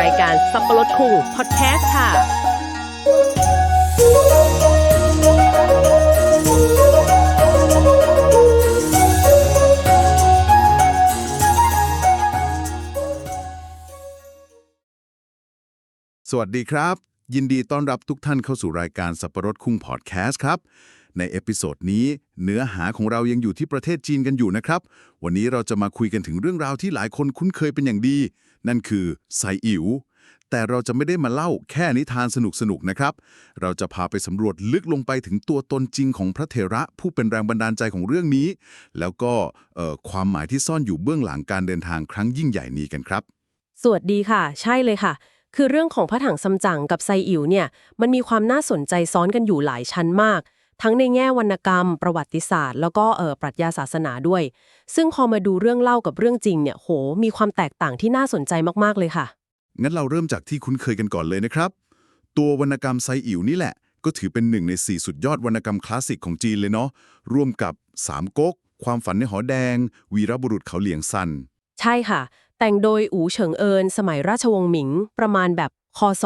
รายการสับปะรดคุงพอดแคสต์ค่ะ สวัสดีครับ ยินดีต้อนรับทุกท่านเข้าสู่รายการสับปะรดคุ้งพอดแคสต์ครับ ในเอพิโซดนี้เนื้อหาของเรายังอยู่ที่ประเทศจีนกันอยู่นะครับ วันนี้เราจะมาคุยกันถึงเรื่องราวที่หลายคนคุ้นเคยเป็นอย่างดี นั่นคือไซอิ๋วแต่เราจะไม่ได้มาเล่าแค่นิทานสนุกๆนะครับ เราจะพาไปสำรวจลึกลงไปถึงตัวตนจริงของพระเถระผู้เป็นแรงบันดาลใจของเรื่องนี้ แล้วก็เอ่อความหมายที่ซ่อนอยู่เบื้องหลังการเดินทางครั้งยิ่งใหญ่นี้กันครับ สวัสดีค่ะ ใช่เลยค่ะคือเรื่องของพระถังซัมจั๋งกับไซอิ๋วเนี่ยมันมีความน่าสนใจซ้อนกันอยู่หลายชั้นมาก ทั้งในแง่วรรณกรรม ประวัติศาสตร์ แล้วก็เอ่อปรัชญาศาสนาด้วย ซึ่งพอมาดูเรื่องเล่ากับเรื่องจริงเนี่ยโห มีความแตกต่างที่น่าสนใจมากๆเลยค่ะ งั้นเราเริ่มจากที่คุ้นเคยกันก่อนเลยนะครับ ตัววรรณกรรมไซอิ๋วนี่แหละ ก็ถือเป็นหนึ่งใน 4 สุดยอดวรรณกรรมคลาสสิกของจีนเลยเนาะร่วมกับสามก๊กความฝันในหอแดง วีรบุรุษเขาเหลียงซัน ใช่ค่ะ แต่งโดยอูเฉิงเอินสมัยราชวงศ์หมิง ประมาณแบบคศ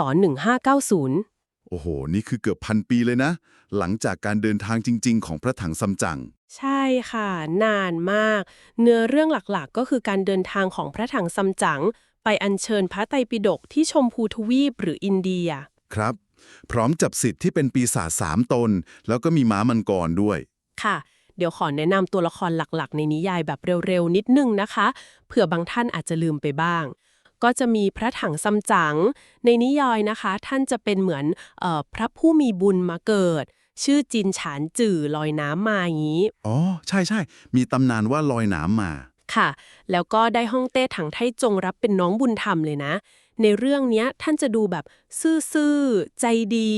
1590 โอ้โห นี่คือเกือบพันปีเลยนะ หลังจากการเดินทางจริง ๆ ของพระถังซัมจั๋งใช่ค่ะ นานมาก เนื้อเรื่องหลักๆ ก็คือการเดินทางของพระถังซัมจั๋งไปอัญเชิญพระไตรปิฎกที่ชมพูทวีปหรืออินเดีย ครับ พร้อมจับสิทธิ์ที่เป็นปีศาจสามตน แล้วก็มีม้ามังกรด้วย ค่ะ เดี๋ยวขอแนะนำตัวละครหลักๆ ในนิยายแบบเร็วๆ นิดนึงนะคะ เผื่อบางท่านอาจจะลืมไปบ้าง ก็จะมีพระถังซัมจั๋งในนิยายนะคะ ท่านจะเป็นเหมือนเออพระผู้มีบุญมาเกิด ชื่อจินฉานจื่อลอยน้ำมาอย่างนี้ อ๋อ ใช่ใช่มีตำนานว่าลอยน้ำมา ค่ะ แล้วก็ได้ฮ่องเต้ถังไทจงรับเป็นน้องบุญธรรมเลยนะ ในเรื่องเนี้ยท่านจะดูแบบซื่อๆ ใจดี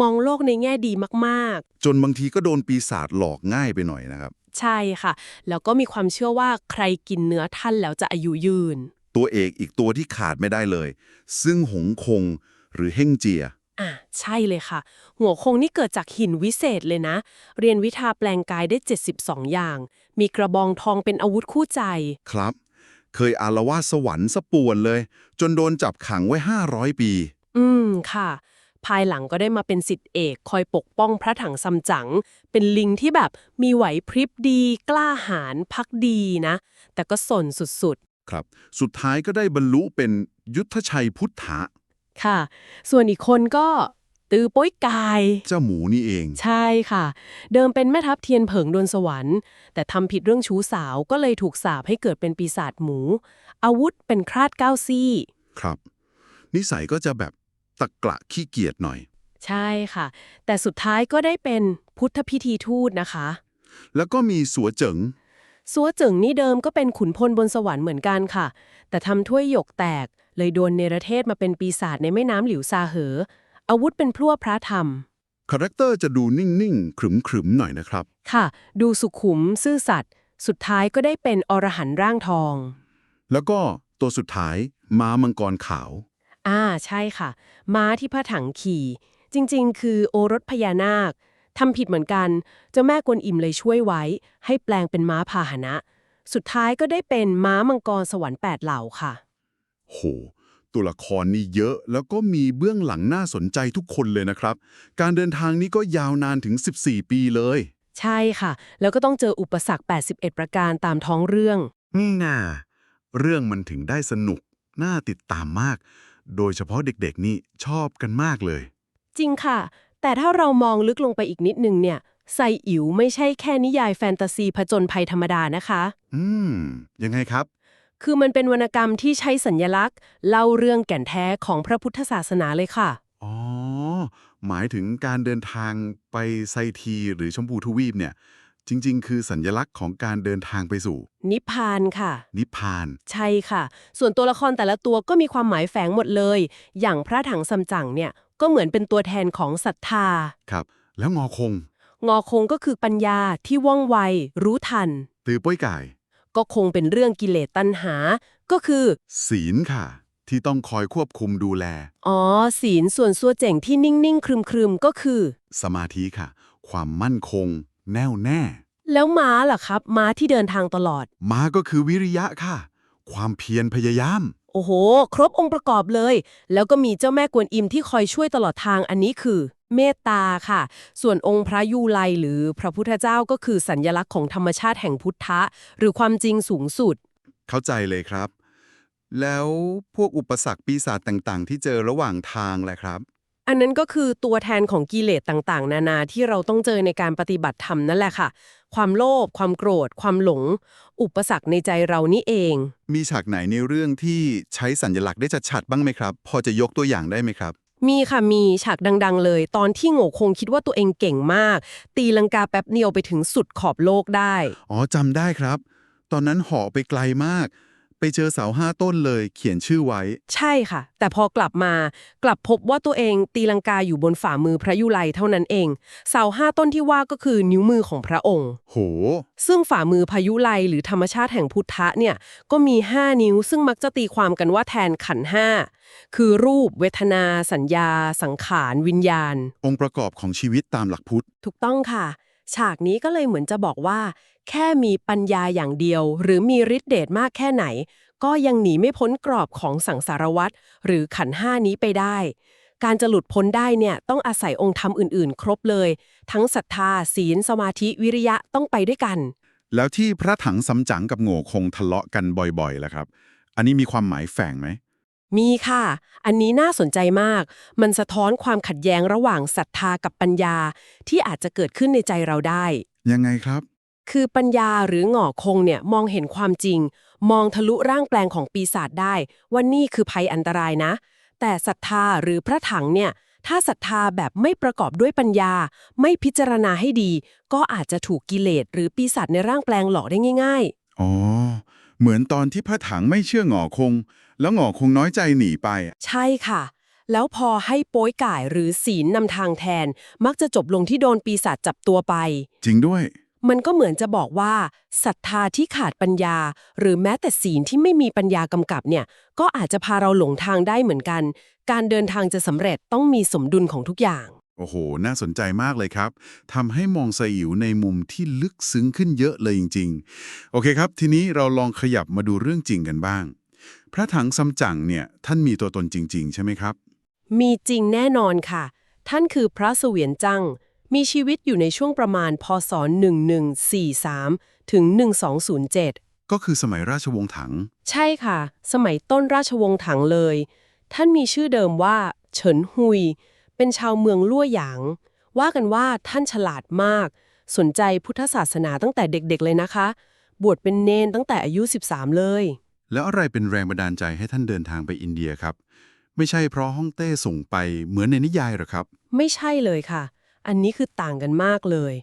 มองโลกในแง่ดีมากจนบางทีก็โดนปีศาจหลอกง่ายไปหน่อยนะครับ ๆ ใช่ค่ะ แล้วก็มีความเชื่อว่าใครกินเนื้อท่านแล้วจะอายุยืน ตัวเอกอีกตัวที่ขาดไม่ได้เลย ซึ่งหงคงหรือเฮ่งเจีย อะใช่เลยค่ะ หัวคงนี่เกิดจากหินวิเศษเลยนะ เรียนวิชาแปลงกายได้ 72 อย่าง มีกระบองทองเป็นอาวุธคู่ใจ ครับ เคยอารวาสสวรรค์สะป่วนเลย จนโดนจับขังไว้ 500 ปี อืมค่ะ ภายหลังก็ได้มาเป็นสิทธิเอก คอยปกป้องพระถังซัมจั๋งเป็นลิงที่แบบมีไหวพริบดี กล้าหาญพักดีนะ แต่ก็สนสุดครับ สุดท้ายก็ได้บรรลุเป็นยุทธชัยพุทธะๆ ค่ะ ส่วนอีกคนก็ตือโป้ยกาย เจ้าหมูนี่เอง ใช่ค่ะ เดิมเป็นแม่ทัพเทียนเผิงดวนสวรรค์ แต่ทำผิดเรื่องชู้สาวก็เลยถูกสาปให้เกิดเป็นปีศาจหมู อาวุธเป็นคราดเก้าซี่ ครับ นิสัยก็จะแบบตะกละขี้เกียจหน่อย ใช่ค่ะ แต่สุดท้ายก็ได้เป็นพุทธพิธีทูตนะคะ แล้วก็มีสัวเจิง ซัวจึงนี่เดิมก็เป็นขุนพลบนสวรรค์เหมือนกันค่ะ แต่ทำถ้วยหยกแตก เลยโดนเนรเทศมาเป็นปีศาจในแม่น้ำหลิวซาเหอ อาวุธเป็นพลั่วพระธรรม คาแรคเตอร์จะดูนิ่ง ๆ ขรึม ๆ หน่อยนะครับ ค่ะ ดูสุขุมซื่อสัตย์สุดท้ายก็ได้เป็นอรหันต์ร่างทอง แล้วก็ตัวสุดท้ายม้ามังกรขาว อ่าใช่ค่ะ ม้าที่พระถังขี่ จริง ๆ คือโอรสพญานาค ทำผิดเหมือนกัน เจ้าแม่กวนอิมเลยช่วยไว้ ให้แปลงเป็นม้าพาหนะ สุดท้ายก็ได้เป็นม้ามังกรสวรรค์แปดเหล่าค่ะ โห ตัวละครนี่เยอะแล้วก็มีเบื้องหลังน่าสนใจทุกคนเลยนะครับ การเดินทางนี้ก็ยาวนานถึง 14 ปีเลย ใช่ค่ะ แล้วก็ต้องเจออุปสรรค 81 ประการตามท้องเรื่อง นี่นาเรื่องมันถึงได้สนุก น่าติดตามมาก โดยเฉพาะเด็กๆนี่ชอบกันมากเลย จริงค่ะ แต่ถ้าเรามองลึกลงไปอีกนิดนึงเนี่ยไซอิ๋วไม่ใช่แค่นิยายแฟนตาซีผจญภัยธรรมดานะคะ อืม ยังไงครับ คือมันเป็นวรรณกรรมที่ใช้สัญญลักษณ์ เล่าเรื่องแก่นแท้ของพระพุทธศาสนาเลยค่ะ อ๋อ หมายถึงการเดินทางไปไซทีหรือชมพูทวีปเนี่ย จริง ๆ คือสัญลักษณ์ของการเดินทางไปสู่ นิพพานค่ะ นิพพาน ใช่ค่ะ ส่วนตัวละครแต่ละตัวก็มีความหมายแฝงหมดเลย อย่างพระถังซัมจั๋งเนี่ย ก็เหมือนเป็นตัวแทนของศรัทธา ครับ แล้วงอคง งอคงก็คือปัญญาที่ว่องไว รู้ทัน ตือป้อยไก่ก็คงเป็นเรื่องกิเลสตัณหา ก็คือ ศีลค่ะ ที่ต้องคอยควบคุมดูแล อ๋อ ศีลส่วนซัวเจ๋งที่นิ่งๆ ครึมๆ ก็คือ สมาธิค่ะ ความมั่นคง แน่วแน่ แล้วม้าล่ะครับ ม้าที่เดินทางตลอด มาก็คือวิริยะค่ะ ความเพียรพยายาม โอ้โห ครบองค์ประกอบเลย แล้วก็มีเจ้าแม่กวนอิมที่คอยช่วยตลอดทางอันนี้คือ เมตตาค่ะ ส่วนองค์พระยูไลหรือพระพุทธเจ้าก็คือสัญญลักษณ์ของธรรมชาติแห่งพุทธะ หรือความจริงสูงสุด เข้าใจเลยครับ แล้วพวกอุปสรรคปีศาจต่างๆ ที่เจอระหว่างทางแหละครับ อันนั้นก็คือตัวแทนของกิเลสต่างๆ นานาที่เราต้องเจอในการปฏิบัติธรรมนั่นแหละค่ะ ความโลภความโกรธ ความหลง อุปสรรคในใจเรานี่เอง มีฉากไหนในเรื่องที่ใช้สัญลักษณ์ได้ชัดๆบ้างไหมครับ พอจะยกตัวอย่างได้ไหมครับ มีค่ะมีฉากดัง ๆ เลย ตอนที่โง่คงคิดว่าตัวเองเก่งมาก ตีลังกาแป๊บเดียวไปถึงสุดขอบโลกได้ อ๋อจำได้ครับ ตอนนั้นเหาะไปไกลมาก ไปเจอเสาห้าต้นเลยเขียนชื่อไว้ ใช่ค่ะ แต่พอกลับมากลับพบว่าตัวเองตีลังกาอยู่บนฝ่ามือพระยุไลเท่านั้นเอง เสาห้าต้นที่ว่าก็คือนิ้วมือของพระองค์ โห ซึ่งฝ่ามือพายุไลหรือธรรมชาติแห่งพุทธะเนี่ยก็มี 5 นิ้ว ซึ่งมักจะตีความกันว่าแทนขันธ์ห้าคือรูป เวทนา สัญญา สังขาร วิญญาณ องค์ประกอบของชีวิตตามหลักพุทธ ถูกต้องค่ะ ฉากนี้ก็เลยเหมือนจะบอกว่า แค่มีปัญญาอย่างเดียว หรือมีฤทธิเดชมากแค่ไหน ก็ยังหนีไม่พ้นกรอบของสังสารวัตรหรือขันห้านี้ไปได้ การจะหลุดพ้นได้เนี่ยต้องอาศัยองค์ธรรมอื่นๆ ครบเลย ทั้งศรัทธา ศีล สมาธิวิริยะต้องไปด้วยกัน แล้วที่พระถังซัมจั๋งกับโง่คงทะเลาะกันบ่อยๆล่ะครับ อันนี้มีความหมายแฝงไหม มีค่ะ อันนี้น่าสนใจมาก มันสะท้อนความขัดแย้งระหว่างศรัทธากับปัญญา ที่อาจจะเกิดขึ้นในใจเราได้ ยังไงครับ คือปัญญาหรือหงอคงเนี่ยมองเห็นความจริง มองทะลุร่างแปลงของปีศาจได้ว่านี่คือภัยอันตรายนะ แต่ศรัทธาหรือพระถังเนี่ย ถ้าศรัทธาแบบไม่ประกอบด้วยปัญญา ไม่พิจารณาให้ดี ก็อาจจะถูกกิเลสหรือปีศาจในร่างแปลงหลอกได้ง่าย ๆ อ๋อ เหมือนตอนที่พระถังไม่เชื่อหงอคง แล้วหงอคงน้อยใจหนีไป ใช่ค่ะ แล้วพอให้โป้ยก่ายหรือศีลนำทางแทน มักจะจบลงที่โดนปีศาจจับตัวไป จริงด้วย มันก็เหมือนจะบอกว่าศรัทธาที่ขาดปัญญา หรือแม้แต่ศีลที่ไม่มีปัญญากำกับเนี่ย ก็อาจจะพาเราหลงทางได้เหมือนกัน การเดินทางจะสำเร็จต้องมีสมดุลของทุกอย่าง โอ้โห น่าสนใจมากเลยครับ ทำให้มองไซอิ๋วในมุมที่ลึกซึ้งขึ้นเยอะเลยจริง ๆ โอเคครับ ทีนี้เราลองขยับมาดูเรื่องจริงกันบ้าง พระถังซัมจั๋งเนี่ยท่านมีตัวตนจริง ๆ ใช่ไหมครับ มีจริงแน่นอนค่ะ ท่านคือพระเสวียนจัง มีชีวิตอยู่ในช่วงประมาณพศ 1143 ถึง 1207 ก็คือสมัยราชวงศ์ถัง ใช่ค่ะ สมัยต้นราชวงศ์ถังเลย ท่านมีชื่อเดิมว่า เฉินฮุย เป็นชาวเมืองลั่วหยาง ว่ากันว่าท่านฉลาดมาก สนใจพุทธศาสนาตั้งแต่เด็กๆเลยนะคะ บวชเป็นเนนตั้งแต่อายุ 13 เลย แล้วอะไรเป็นแรงบันดาลใจให้ท่านเดินทางไปอินเดียครับ ไม่ใช่เพราะฮ่องเต้ส่งไปเหมือนในนิยายหรอครับ ไม่ใช่เลยค่ะ อันนี้คือต่างกันมากเลย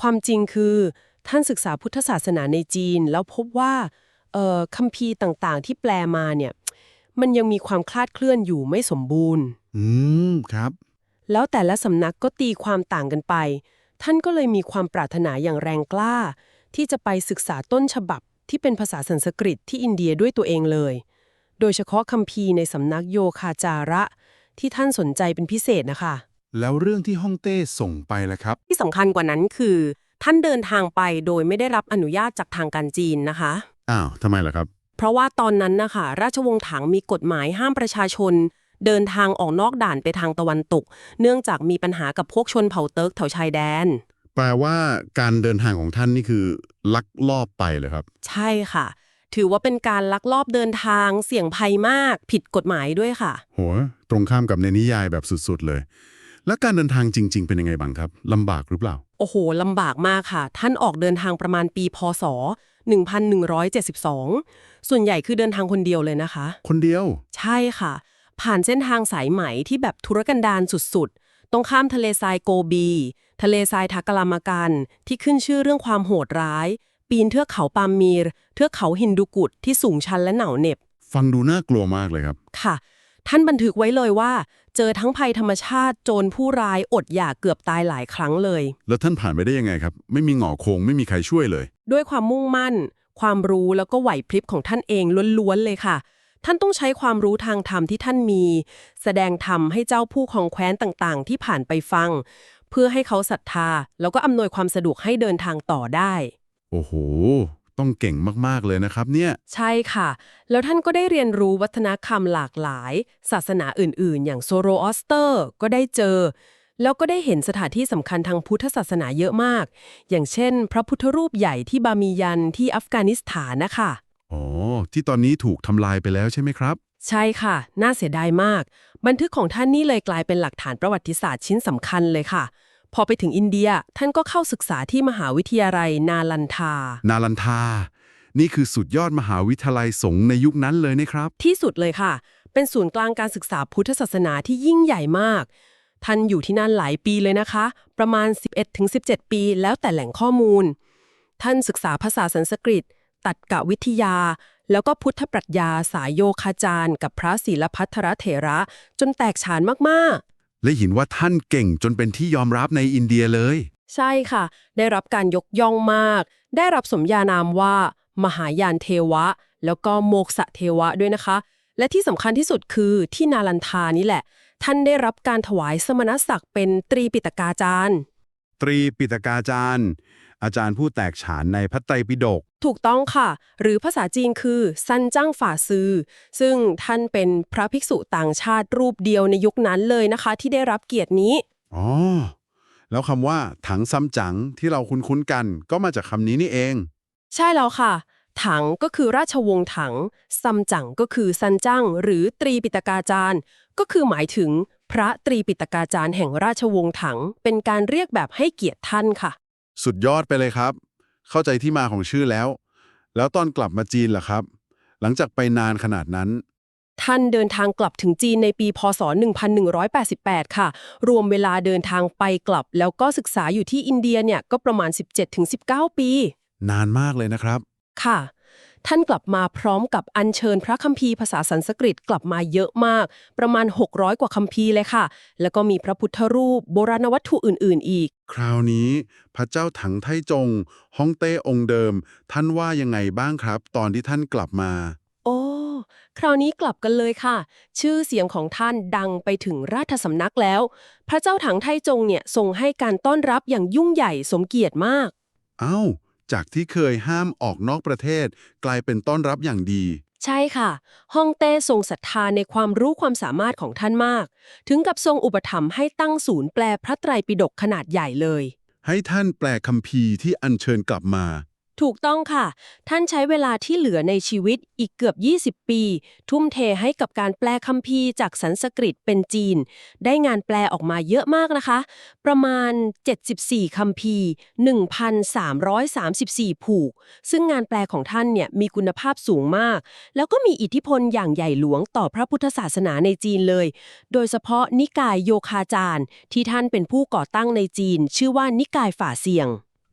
ความจริงคือ ท่านศึกษาพุทธศาสนาในจีน แล้วพบว่าเอ่อคัมภีร์ต่างๆ ที่แปลมาเนี่ย มันยังมีความคลาดเคลื่อนอยู่ไม่สมบูรณ์ อืมครับ แล้วแต่ละสำนักก็ตีความต่างกันไป ท่านก็เลยมีความปรารถนาอย่างแรงกล้า ที่จะไปศึกษาต้นฉบับ ที่เป็นภาษาสันสกฤตที่อินเดียด้วยตัวเองเลย โดยเฉพาะคัมภีร์ในสำนักโยคาจาระ ที่ท่านสนใจเป็นพิเศษนะคะ แล้วเรื่องที่ฮ่องเต้ส่งไปล่ะครับ ที่สำคัญกว่านั้นคือ ท่านเดินทางไปโดยไม่ได้รับอนุญาตจากทางการจีนนะคะ อ้าวทำไมล่ะครับ เพราะว่าตอนนั้นนะคะราชวงศ์ถังมีกฎหมายห้ามประชาชน เดินทางออกนอกด่านไปทางตะวันตก เนื่องจากมีปัญหากับพวกชนเผ่าเติร์กแถวชายแดน แปลว่าการเดินทางของท่านนี่คือ ลักลอบไปเลยครับ ใช่ค่ะ ถือว่าเป็นการลักลอบเดินทางเสี่ยงภัยมากผิดกฎหมายด้วยค่ะโหตรงข้ามกับในนิยายแบบสุดๆเลย แล้วการเดินทางจริง ๆ เป็นยังไงบ้างครับลำบากหรือเปล่า โอ้โหลำบากมากค่ะ ท่านออกเดินทางประมาณปีพศ 1172 ส่วนใหญ่คือเดินทางคนเดียวเลยนะคะ คนเดียว ใช่ค่ะ ผ่านเส้นทางสายไหมที่แบบทุรกันดารสุดๆ ต้องข้ามทะเลทรายโกบี ทะเลทรายทักกลามากันที่ขึ้นชื่อเรื่องความโหดร้าย ปีนเทือกเขาปามมีร เทือกเขาฮินดูกุดที่สูงชันและหนาวเหน็บ ฟังดูน่ากลัวมากเลยครับ ค่ะ ท่านบันทึกไว้เลยว่า เจอทั้งภัยธรรมชาติโจรผู้ร้ายอดอยากเกือบตายหลายครั้งเลย แล้วท่านผ่านไปได้ยังไงครับ ไม่มีหงอโคงไม่มีใครช่วยเลย ด้วยความมุ่งมั่น ความรู้แล้วก็ไหวพริบของท่านเองล้วนๆเลยค่ะ ท่านต้องใช้ความรู้ทางธรรมที่ท่านมี แสดงธรรมให้เจ้าผู้ของแคว้นต่างๆ ที่ผ่านไปฟัง เพื่อให้เขาศรัทธา แล้วก็อำนวยความสะดวกให้เดินทางต่อได้ โอ้โห ต้องเก่งมากๆเลยนะครับเนี่ย ใช่ค่ะ แล้วท่านก็ได้เรียนรู้วัฒนธรรมหลากหลาย ศาสนาอื่นๆ อย่างโซโรออสเตอร์ก็ได้เจอ แล้วก็ได้เห็นสถานที่สำคัญทางพุทธศาสนาเยอะมาก อย่างเช่น พระพุทธรูปใหญ่ที่บามียันที่อัฟกานิสถานนะคะ อ๋อ ที่ตอนนี้ถูกทำลายไปแล้วใช่ไหมครับ ใช่ค่ะ น่าเสียดายมาก บันทึกของท่านนี่เลยกลายเป็นหลักฐานประวัติศาสตร์ชิ้นสำคัญเลยค่ะ พอไปถึงอินเดียท่านก็เข้าศึกษาที่มหาวิทยาลัยนาลันทา นาลันทา นี่คือสุดยอดมหาวิทยาลัยสงฆ์ในยุคนั้นเลยนะครับ ที่สุดเลยค่ะ เป็นศูนย์กลางการศึกษาพุทธศาสนาที่ยิ่งใหญ่มาก ท่านอยู่ที่นั่นหลายปีเลยนะคะ ประมาณ 11-17 ปี แล้วแต่แหล่งข้อมูล ท่านศึกษาภาษาสันสกฤต ตัดกะวิทยา แล้วก็พุทธปรัชญาสายโยคาจารย์ กับพระศีลพัทรเถระจนแตกฉานมากๆ และเห็นว่าท่านเก่งจนเป็นที่ยอมรับในอินเดียเลย ใช่ค่ะ ได้รับการยกย่องมาก ได้รับสมญานามว่า มหายานเทวะ แล้วก็โมกษะเทวะด้วยนะคะ และที่สำคัญที่สุดคือที่นาลันทานี่แหละ ท่านได้รับการถวายสมณศักดิ์เป็นตรีปิตกาจารย์ ตรีปิตกาจารย์ อาจารย์ผู้แตกฉานในพระไตรปิฎก ถูกต้องค่ะ หรือภาษาจีนคือซันจ้างฝ่าซือ ซึ่งท่านเป็นพระภิกษุต่างชาติรูปเดียวในยุคนั้นเลยนะคะ ที่ได้รับเกียรตินี้ อ๋อ แล้วคำว่า ถังซัมจั๋งที่เราคุ้นๆกัน ก็มาจากคำนี้นี่เอง ใช่แล้วค่ะ ถังก็คือราชวงศ์ถังซัมจั๋งก็คือซันจั้งหรือตรีปิตกาจารย์ ก็คือหมายถึงพระตรีปิตกาจารย์แห่งราชวงศ์ถัง เป็นการเรียกแบบให้เกียรติท่านค่ะ สุดยอดไปเลยครับ เข้าใจที่มาของชื่อแล้ว แล้วตอนกลับมาจีนล่ะครับ หลังจากไปนานขนาดนั้น ท่านเดินทางกลับถึงจีนในปี พศ 1188 ค่ะ รวมเวลาเดินทางไปกลับ แล้วก็ศึกษาอยู่ที่อินเดียเนี่ยก็ประมาณ 17-19 ปี นานมากเลยนะครับ ค่ะ ท่านกลับมาพร้อมกับอัญเชิญพระคัมภีร์ภาษาสันสกฤตกลับมาเยอะมาก ประมาณ 600 กว่าคัมภีร์เลยค่ะ แล้วก็มีพระพุทธรูปโบราณวัตถุอื่น ๆ อีก คราวนี้ พระเจ้าถังไทจงฮ่องเต้องค์เดิม ท่านว่ายังไงบ้างครับ ตอนที่ท่านกลับมา โอ้คราวนี้กลับกันเลยค่ะ ชื่อเสียงของท่านดังไปถึงราชสำนักแล้ว พระเจ้าถังไทจงเนี่ยทรงให้การต้อนรับอย่างยุ่งใหญ่สมเกียรติมากเอ้า จากที่เคยห้ามออกนอกประเทศ กลายเป็นต้อนรับอย่างดี ใช่ค่ะฮ่องเต้ทรงศรัทธาในความรู้ความสามารถของท่านมาก ถึงกับทรงอุปถัมภ์ให้ตั้งศูนย์แปลพระไตรปิฎกขนาดใหญ่เลย ให้ท่านแปลคัมภีร์ที่อัญเชิญกลับมา ถูกต้องค่ะ ท่านใช้เวลาที่เหลือในชีวิตอีกเกือบ 20 ปี ทุ่มเทให้กับการแปลคัมภีร์จากสันสกฤตเป็นจีน ได้งานแปลออกมาเยอะมากนะคะ ประมาณ 74 คัมภีร์ 1,334 ผูก ซึ่งงานแปลของท่านเนี่ยมีคุณภาพสูงมาก แล้วก็มีอิทธิพลอย่างใหญ่หลวงต่อพระพุทธศาสนาในจีนเลย โดยเฉพาะนิกายโยคาจารย์ ที่ท่านเป็นผู้ก่อตั้งในจีน ชื่อว่านิกายฝ่าเซียง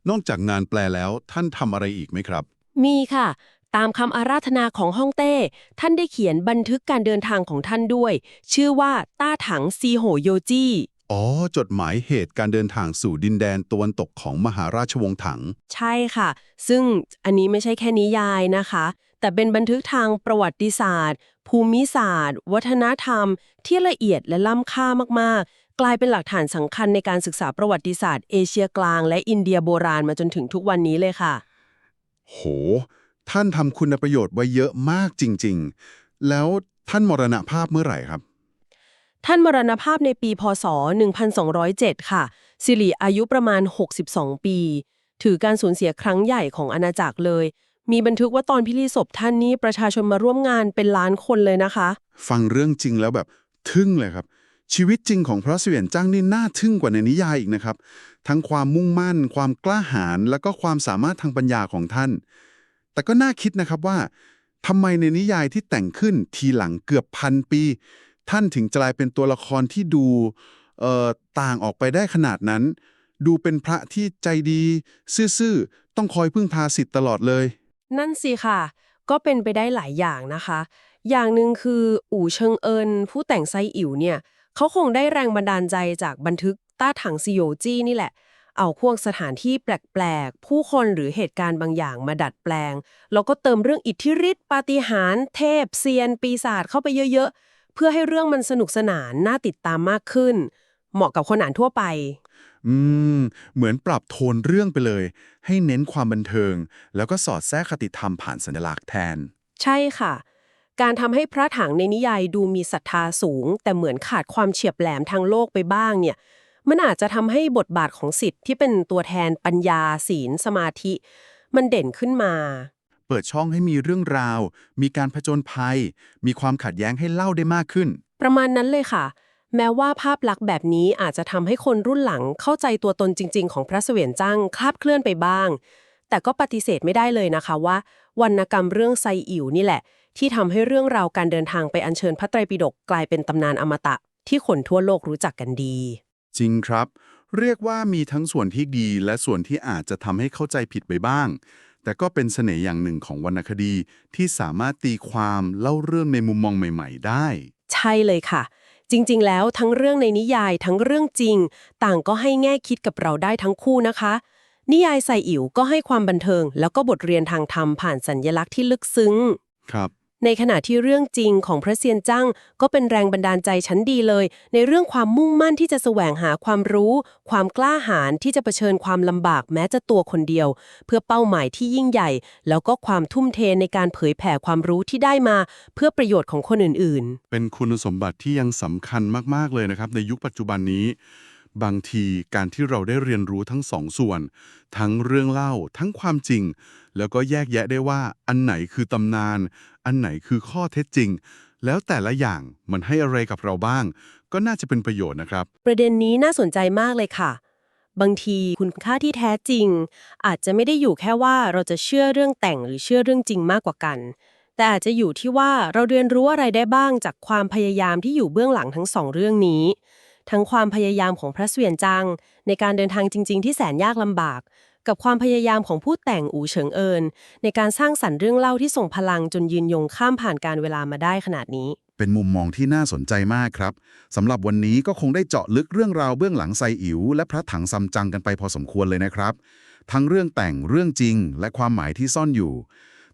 นอกจากงานแปลแล้วท่านทำอะไรอีกไหมครับ มีค่ะ ตามคำอาราธนาของฮ่องเต้ ท่านได้เขียนบันทึกการเดินทางของท่านด้วย ชื่อว่าต้าถังซีโหโยจีอ๋อ จดหมายเหตุการเดินทางสู่ดินแดนตะวันตกของมหาราชวงศ์ถัง ใช่ค่ะ ซึ่งอันนี้ไม่ใช่แค่นิยายนะคะ แต่เป็นบันทึกทางประวัติศาสตร์ ภูมิศาสตร์ วัฒนธรรม ที่ละเอียดและล้ำค่ามากๆ กลายเป็นหลักฐานสำคัญในการศึกษาประวัติศาสตร์ เอเชียกลางและอินเดียโบราณมาจนถึงทุกวันนี้เลยค่ะ โห ท่านทำคุณประโยชน์ไว้เยอะมากจริง ๆ แล้วท่านมรณภาพเมื่อไหร่ครับ ท่านมรณภาพในปี พศ 1207 ค่ะ สิริอายุประมาณ 62 ปี ถือการสูญเสียครั้งใหญ่ของอาณาจักรเลย มีบันทึกว่าตอนพิธีศพท่านนี้ประชาชนมาร่วมงานเป็นล้านคนเลยนะคะ ฟังเรื่องจริงแล้วแบบทึ่งเลยครับ ชีวิตจริงของพระเสวียนจ้างนี่น่าทึ่งกว่าในนิยายอีกนะครับ ทั้งความมุ่งมั่น ความกล้าหาญแล้วก็ความสามารถทางปัญญาของท่าน แต่ก็น่าคิดนะครับว่าทำไมในนิยายที่แต่งขึ้นทีหลังเกือบพันปี ท่านถึงกลายเป็นตัวละครที่ดูเอ่อต่างออกไปได้ขนาดนั้น ดูเป็นพระที่ใจดีซื่อๆต้องคอยพึ่งพาสิทธิ์ตลอดเลย นั่นสิค่ะ ก็เป็นไปได้หลายอย่างนะคะ อย่างหนึ่งคืออู่เชิงเอินผู้แต่งไซอิ๋วเนี่ย เขาคงได้แรงบันดาลใจจากบันทึกต้าถังซิโยจี้นี่แหละ เอาพวกสถานที่แปลกๆ ผู้คนหรือเหตุการณ์บางอย่างมาดัดแปลง แล้วก็เติมเรื่องอิทธิฤทธิปาฏิหาริย์เทพเซียน ปีศาจเข้าไปเยอะๆ เพื่อให้เรื่องมันสนุกสนานน่าติดตามมากขึ้น เหมาะกับคนอ่านทั่วไป อืม เหมือนปรับโทนเรื่องไปเลย ให้เน้นความบันเทิง แล้วก็สอดแทรกคติธรรมผ่านสัญลักษณ์แทน ใช่ค่ะ การทำให้พระถังในนิยายดูมีศรัทธาสูง แต่เหมือนขาดความเฉียบแหลมทางโลกไปบ้างเนี่ยมันอาจจะทำให้บทบาทของสิทธิ์ที่เป็นตัวแทนปัญญาศีล สมาธิ มันเด่นขึ้นมา เปิดช่องให้มีเรื่องราว มีการผจญภัย มีความขัดแย้งให้เล่าได้มากขึ้น ประมาณนั้นเลยค่ะ แม้ว่าภาพลักษณ์แบบนี้อาจจะทำให้คนรุ่นหลังเข้าใจตัวตนจริง ๆ ของพระเสวียนจังคลาดเคลื่อนไปบ้าง แต่ก็ปฏิเสธไม่ได้เลยนะคะว่า วรรณกรรมเรื่องไซอิ๋วนี่แหละ ที่ทำให้เรื่องราวการเดินทางไปอัญเชิญพระไตรปิฎกกลายเป็นตำนานอมตะ ที่คนทั่วโลกรู้จักกันดี จริงครับ เรียกว่ามีทั้งส่วนที่ดีและส่วนที่อาจจะทำให้เข้าใจผิดไปบ้าง แต่ก็เป็นเสน่ห์อย่างหนึ่งของวรรณคดีที่สามารถตีความเล่าเรื่องในมุมมองใหม่ ๆ ได้ ใช่เลยค่ะ จริงๆ แล้วทั้งเรื่องในนิยายทั้งเรื่องจริง ต่างก็ให้แง่คิดกับเราได้ทั้งคู่นะคะ นิยายไซอิ๋วก็ให้ความบันเทิง แล้วก็บทเรียนทางธรรมผ่านสัญญลักษณ์ที่ลึกซึ้ง ครับ ในขณะที่เรื่องจริงของพระเซียนจ้างก็เป็นแรงบันดาลใจชั้นดีเลย ในเรื่องความมุ่งมั่นที่จะแสวงหาความรู้ ความกล้าหาญที่จะเผชิญความลำบากแม้จะตัวคนเดียว เพื่อเป้าหมายที่ยิ่งใหญ่ แล้วก็ความทุ่มเทในการเผยแผ่ความรู้ที่ได้มา เพื่อประโยชน์ของคนอื่นๆ เป็นคุณสมบัติที่ยังสำคัญมากๆเลยนะครับในยุคปัจจุบันนี้ บางทีการที่เราได้เรียนรู้ทั้งสองส่วน ทั้งเรื่องเล่าทั้งความจริง แล้วก็แยกแยะได้ว่าอันไหนคือตำนาน อันไหนคือข้อเท็จจริง แล้วแต่ละอย่างมันให้อะไรกับเราบ้าง ก็น่าจะเป็นประโยชน์นะครับ ประเด็นนี้น่าสนใจมากเลยค่ะ บางทีคุณค่าที่แท้จริง อาจจะไม่ได้อยู่แค่ว่าเราจะเชื่อเรื่องแต่งหรือเชื่อเรื่องจริงมากกว่ากัน แต่อาจจะอยู่ที่ว่าเราเรียนรู้อะไรได้บ้างจากความพยายามที่อยู่เบื้องหลังทั้งสองเรื่องนี้ ทั้งความพยายามของพระเสวียนจัง ในการเดินทางจริง ๆ ที่แสนยากลำบาก กับความพยายามของผู้แต่งอูเฉิงเอิน ในการสร้างสรรค์เรื่องเล่าที่ส่งพลังจนยืนยงข้ามผ่านการเวลามาได้ขนาดนี้ เป็นมุมมองที่น่าสนใจมากครับสำหรับวันนี้ก็คงได้เจาะลึกเรื่องราวเบื้องหลังไซอิ๋วและพระถังซัมจังกันไปพอสมควรเลยนะครับ ทั้งเรื่องแต่งเรื่องจริง และความหมายที่ซ่อนอยู่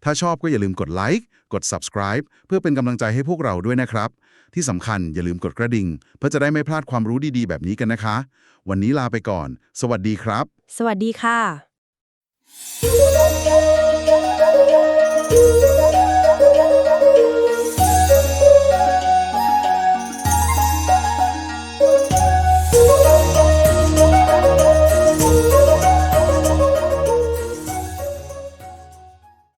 ถ้าชอบก็อย่าลืมกดไลค์กด subscribe เพื่อเป็นกำลังใจให้พวกเราด้วยนะครับ ที่สำคัญอย่าลืมกดกระดิ่ง เพื่อจะได้ไม่พลาดความรู้ดีๆ แบบนี้กันนะคะ วันนี้ลาไปก่อน สวัสดีครับ สวัสดีค่ะ Thank you.